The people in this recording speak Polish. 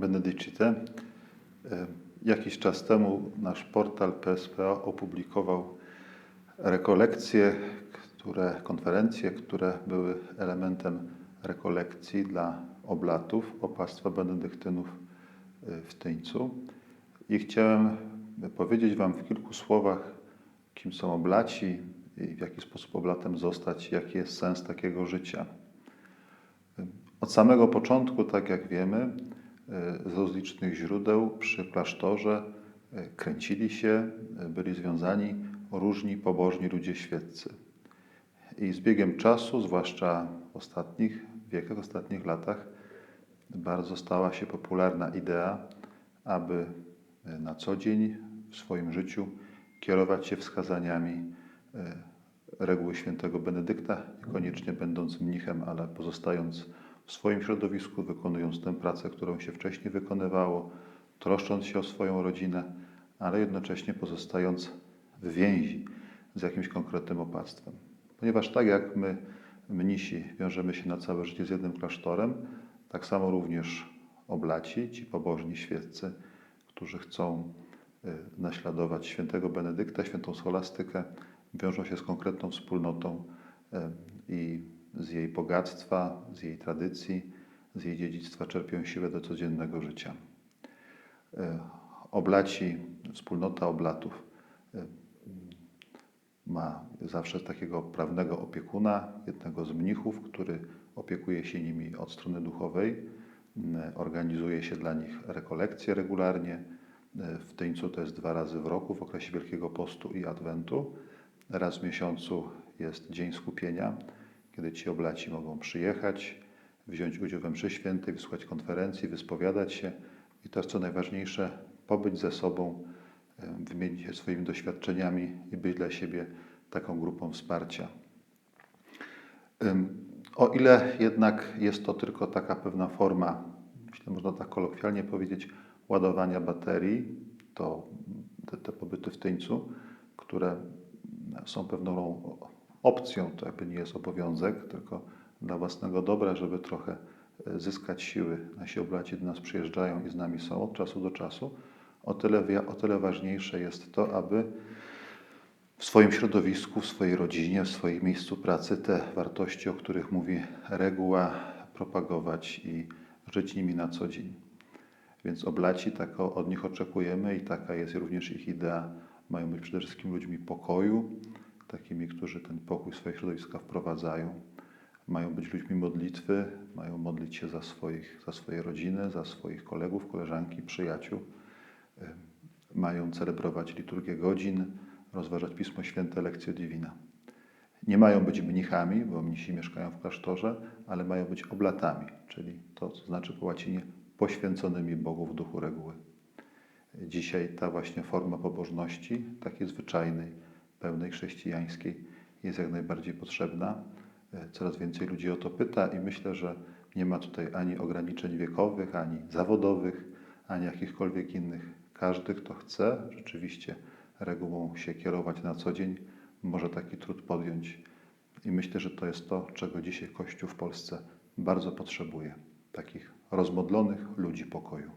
Benedicite. E, Jakiś czas temu nasz portal PSPA opublikował rekolekcje, które, konferencje, które były elementem rekolekcji dla oblatów opactwa benedyktynów e, w Tyńcu. I chciałem powiedzieć Wam w kilku słowach, kim są oblaci i w jaki sposób oblatem zostać, jaki jest sens takiego życia. Od samego początku, tak jak wiemy, e, z rozlicznych źródeł przy klasztorze e, kręcili się, e, byli związani różni pobożni ludzie świeccy. I z biegiem czasu, zwłaszcza w ostatnich wiekach, ostatnich latach, bardzo stała się popularna idea, aby na co dzień w swoim życiu kierować się wskazaniami reguły świętego Benedykta, niekoniecznie będąc mnichem, ale pozostając w swoim środowisku, wykonując tę pracę, którą się wcześniej wykonywało, troszcząc się o swoją rodzinę, ale jednocześnie pozostając w więzi z jakimś konkretnym opactwem. Ponieważ tak jak my, mnisi, wiążemy się na całe życie z jednym klasztorem, tak samo również oblaci, ci pobożni świeccy, którzy chcą y, naśladować świętego Benedykta, świętą scholastykę, wiążą się z konkretną wspólnotą y, i z jej bogactwa, z jej tradycji, z jej dziedzictwa czerpią siłę do codziennego życia. E, Oblaci, wspólnota oblatów e, ma zawsze takiego prawnego opiekuna, jednego z mnichów, który opiekuje się nimi od strony duchowej, e, organizuje się dla nich rekolekcje regularnie. W Tyńcu to jest dwa razy w roku, w okresie Wielkiego Postu i Adwentu. Raz w miesiącu jest Dzień Skupienia, kiedy ci oblaci mogą przyjechać, wziąć udział we mszy świętej, wysłuchać konferencji, wyspowiadać się i to, co najważniejsze, pobyć ze sobą, wymienić się swoimi doświadczeniami i być dla siebie taką grupą wsparcia. O ile jednak jest to tylko taka pewna forma, myślę, można tak kolokwialnie powiedzieć, ładowania baterii, to te, te pobyty w Tyńcu, które są pewną opcją, to jakby nie jest obowiązek, tylko dla własnego dobra, żeby trochę e, zyskać siły. Nasi oblaci do nas przyjeżdżają i z nami są od czasu do czasu. O tyle, o tyle ważniejsze jest to, aby w swoim środowisku, w swojej rodzinie, w swoim miejscu pracy te wartości, o których mówi reguła, propagować i żyć nimi na co dzień. Więc oblaci, tak od nich oczekujemy i taka jest również ich idea. Mają być przede wszystkim ludźmi pokoju, takimi, którzy ten pokój w swoje środowiska wprowadzają. Mają być ludźmi modlitwy, mają modlić się za, swoich, za swoje rodziny, za swoich kolegów, koleżanki, przyjaciół. Mają celebrować liturgię godzin, rozważać Pismo Święte, lekcje divina. Nie mają być mnichami, bo mnisi mieszkają w klasztorze, ale mają być oblatami, czyli to, co znaczy po łacinie poświęconymi Bogu w duchu reguły. Dzisiaj ta właśnie forma pobożności, takiej zwyczajnej, pełnej chrześcijańskiej jest jak najbardziej potrzebna. E, coraz więcej ludzi o to pyta i myślę, że nie ma tutaj ani ograniczeń wiekowych, ani zawodowych, ani jakichkolwiek innych. Każdy, kto chce rzeczywiście regułą się kierować na co dzień, może taki trud podjąć. I myślę, że to jest to, czego dzisiaj Kościół w Polsce bardzo potrzebuje takich rozmodlonych ludzi pokoju.